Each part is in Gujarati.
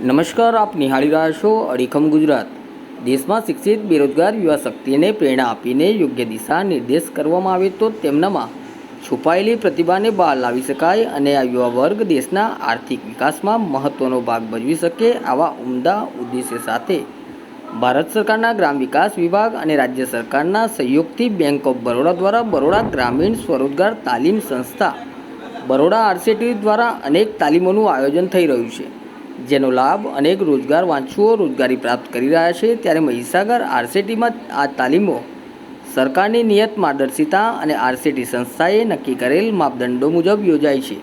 નમસ્કાર, આપ નિહાળી રહ્યા છો અડીખમ ગુજરાત. દેશમાં શિક્ષિત, બેરોજગાર યુવા શક્તિને પ્રેરણા આપીને યોગ્ય દિશા નિર્દેશ કરવામાં આવે તો તેમનામાં છુપાયેલી પ્રતિભાને બહાર લાવી શકાય અને આ યુવા વર્ગ દેશના આર્થિક વિકાસમાં મહત્ત્વનો ભાગ ભજવી શકે આવા ઉમદા ઉદ્દેશ્ય સાથે. ભારત સરકારના ગ્રામ વિકાસ વિભાગ અને રાજ્ય સરકારના સહયોગથી બેંક ઓફ બરોડા દ્વારા બરોડા ગ્રામીણ સ્વરોજગાર તાલીમ સંસ્થા બરોડા આરસીટી દ્વારા અનેક તાલીમોનું આયોજન થઈ રહ્યું છે. જેનો લાભ અનેક રોજગાર વાંચુઓ રોજગારી પ્રાપ્ત કરી રહ્યા છે, ત્યારે મહીસાગર આરસીટીમાં આ તાલીમો સરકારની નિયત માર્ગદર્શિતા અને આરસીટી સંસ્થાએ નક્કી કરેલ માપદંડો મુજબ યોજાય છે.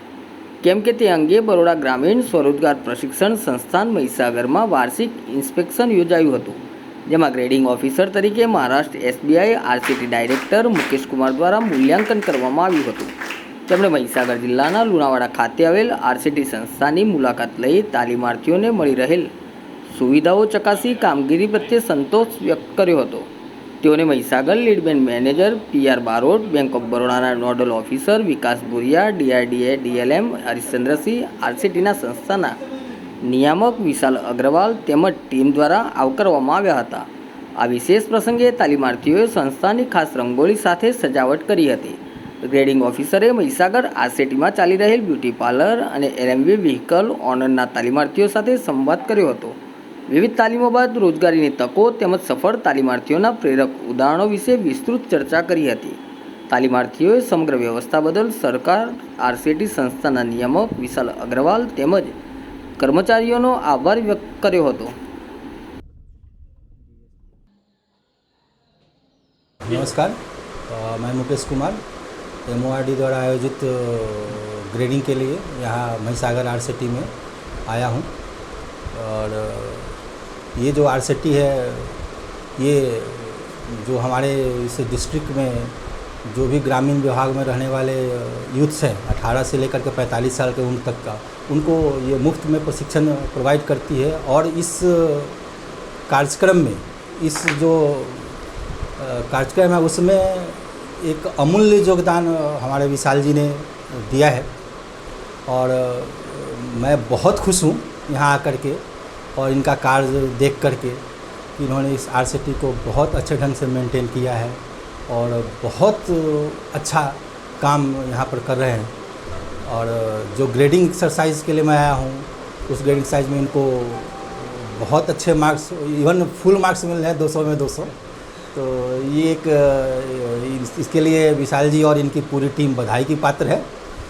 કેમ કે તે અંગે બરોડા ગ્રામીણ સ્વરોજગાર પ્રશિક્ષણ સંસ્થાન મહીસાગરમાં વાર્ષિક ઇન્સ્પેક્શન યોજાયું હતું, જેમાં ગ્રેડિંગ ઓફિસર તરીકે Maharashtra SBI, RSETI director Mukesh Kumar દ્વારા મૂલ્યાંકન કરવામાં આવ્યું હતું. તેમણે મહીસાગર જિલ્લાના લુણાવાડા ખાતે આવેલ આરસીટી સંસ્થાની મુલાકાત લઈ તાલીમાર્થીઓને મળી રહેલ સુવિધાઓ ચકાસી કામગીરી પ્રત્યે સંતોષ વ્યક્ત કર્યો હતો. તેઓને Mahisagar lead bank manager PR Barot, bank of બરોડાના nodal officer Vikas Bhuriya, DRDA, DLM, Harishchandrasinh, આરસીટીના સંસ્થાના નિયામક વિશાલ અગ્રવાલ તેમજ ટીમ દ્વારા આવકારવામાં આવ્યા હતા. આ વિશેષ પ્રસંગે તાલીમાર્થીઓએ સંસ્થાની ખાસ રંગોળી સાથે સજાવટ કરી હતી. ગ્રેડિંગ ઓફિસરે મહીસાગર આરસીટીમાં ચાલી રહેલ બ્યુટી પાર્લર અને એલએમવી વ્હીકલ ઓનરના તાલીમાર્થીઓ સાથે સંવાદ કર્યો હતો વિવિધ તાલીમો બાદ રોજગારીની તકો તેમજ સફળ તાલીમાર્થીઓના પ્રેરક ઉદાહરણો વિશે વિસ્તૃત ચર્ચા કરી હતી તાલીમાર્થીઓએ સમગ્ર વ્યવસ્થા બદલ સરકાર આરસીટી સંસ્થાના નિયામક વિશાલ અગ્રવાલ તેમજ કર્મચારીઓનો આભાર વ્યક્ત કર્યો હતો नमस्कार अ, मैं मुकेश कुमार एम द्वारा आयोजित ग्रेडिंग के लिए यहाँ महिसागर आरसीटी में आया हूँ। और ये जो आरसीटी है, ये जो हमारे इस डिस्ट्रिक्ट में जो भी ग्रामीण विभाग में रहने वाले यूथ्स हैं 18 से लेकर के 45 साल के उम्र तक का, उनको ये मुफ़्त में प्रशिक्षण प्रोवाइड करती है। और इस कार्यक्रम में, इस जो कार्यक्रम है उसमें एक अमूल्य योगदान हमारे विशाल जी ने दिया है। और मैं बहुत खुश हूँ यहाँ आकर के और इनका कार्य देख कर के इन्होंने इस आर को बहुत अच्छे ढंग से मेंटेन किया है और बहुत अच्छा काम यहाँ पर कर रहे हैं। और जो ग्रेडिंग एक्सरसाइज के लिए मैं आया हूँ, उस ग्रेडिंग एक्सरसाइज में इनको बहुत अच्छे मार्क्स इवन फुल मार्क्स मिल रहे हैं 200 में 200 तो ये एक अ, इस- इसके लिए विशाल जी और इनकी पूरी टीम बधाई की पात्र है